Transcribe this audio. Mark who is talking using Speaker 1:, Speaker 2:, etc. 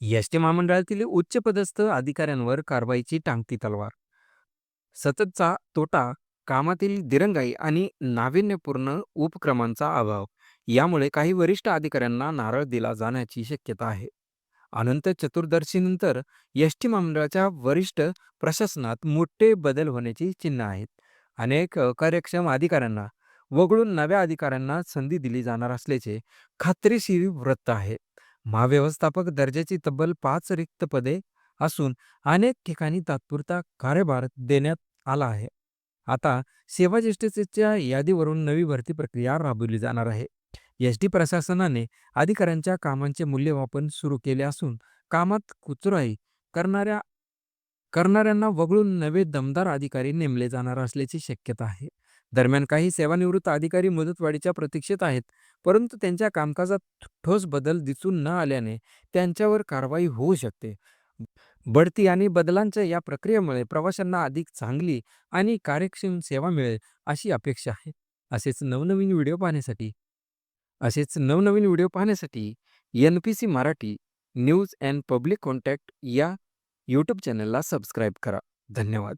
Speaker 1: S T महामंडळातील उच्चपदस्थ अधिकाऱ्यांवर कारवाईची टांगती तलवार. सततचा तोटा कामातील दिरंगाई आणि नाविन्यपूर्ण उपक्रमांचा अभाव यामुळे काही वरिष्ठ अधिकाऱ्यांना नारळ दिला जाण्याची शक्यता आहे. अनंत चतुर्दशीनंतर एस टी महामंडळाच्या वरिष्ठ प्रशासनात मोठे बदल होण्याची चिन्ह आहेत. अनेक कार्यक्षम अधिकाऱ्यांना वगळून नव्या अधिकाऱ्यांना संधी दिली जाणार असल्याचे खात्रीशीर वृत्त आहे. महाव्यवस्थापक दर्जाची तब्बल पाच रिक्त पदे असून अनेक ठिकाणी तात्पुरता कार्यभार देण्यात आला आहे. आता सेवा ज्येष्ठतेच्या यादीवरून नवी भरती प्रक्रिया राबवली जाणार आहे. एस डी प्रशासनाने अधिकाऱ्यांच्या कामांचे मूल्यमापन सुरू केले असून कामात कुचराई करणाऱ्या करणाऱ्यांना वगळून नवे दमदार अधिकारी नेमले जाणार असल्याची शक्यता आहे. दरम्यान काही सेवानिवृत्त अधिकारी मुदतवाढीच्या प्रतीक्षेत आहेत परंतु त्यांच्या कामकाजात ठोस बदल दिसून न आल्याने त्यांच्यावर कारवाई होऊ शकते. बढती आणि बदलांच्या या प्रक्रियेमुळे प्रवाशांना अधिक चांगली आणि कार्यक्षम सेवा मिळेल अशी अपेक्षा आहे. असेच नवनवीन व्हिडिओ पाहण्यासाठी असेच नवनवीन व्हिडिओ पाहण्यासाठी N P C Marathi news and public contact या यूट्यूब चॅनलला सबस्क्राईब करा. धन्यवाद.